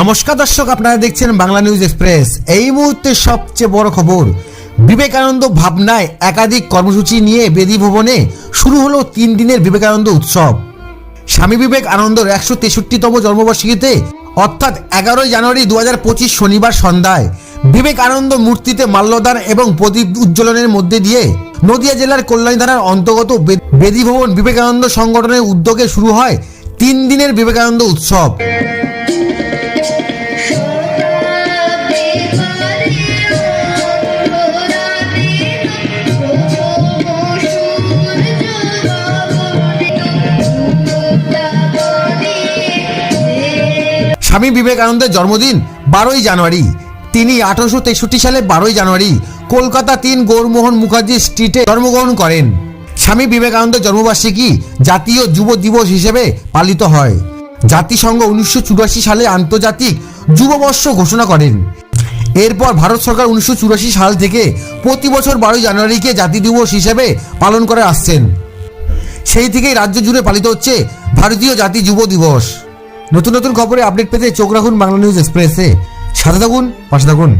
নমস্কার দর্শক, আপনারা দেখছেন বাংলা নিউজ এক্সপ্রেস। এই মুহূর্তে সবচেয়ে বড় খবর, বিবেকানন্দ ভাবনায় একাধিক কর্মসূচি নিয়ে বেদি ভবনে শুরু হলো তিন দিনের বিবেকানন্দ উৎসব। স্বামী বিবেক আনন্দর একশো তেষট্টিতম জন্মবার্ষিকীতে, অর্থাৎ এগারোই জানুয়ারি দু হাজার পঁচিশ শনিবার সন্ধ্যায়, বিবেকানন্দ মূর্তিতে মাল্যদান এবং প্রদীপ উজ্জ্বলনের মধ্যে দিয়ে নদিয়া জেলার কল্যাণী থানার অন্তর্গত বেদি ভবন বিবেকানন্দ সংগঠনের উদ্যোগে শুরু হয় তিন দিনের বিবেকানন্দ উৎসব। স্বামী বিবেকানন্দের জন্মদিন, বারোই জানুয়ারি। তিনি আঠারোশো তেষট্টি সালে বারোই জানুয়ারি কলকাতা তিন গৌরমোহন মুখার্জি স্ট্রিটে জন্মগ্রহণ করেন। স্বামী বিবেকানন্দের জন্মবার্ষিকী জাতীয় যুব দিবস হিসেবে পালিত হয়। জাতিসংঘ উনিশশো চুরাশি সালে আন্তর্জাতিক যুববর্ষ ঘোষণা করেন। এরপর ভারত সরকার উনিশশো চুরাশি সাল থেকে প্রতি বছর বারোই জানুয়ারিকে জাতি দিবস হিসেবে পালন করে আসছেন। সেই থেকেই রাজ্য জুড়ে পালিত হচ্ছে ভারতীয় জাতি যুব দিবস। নতুন নতুন খবরে আপডেট পেতে চোখ রাখুন বাংলা নিউজ এক্সপ্রেসে সাথে থাকুন পাশে থাকুন।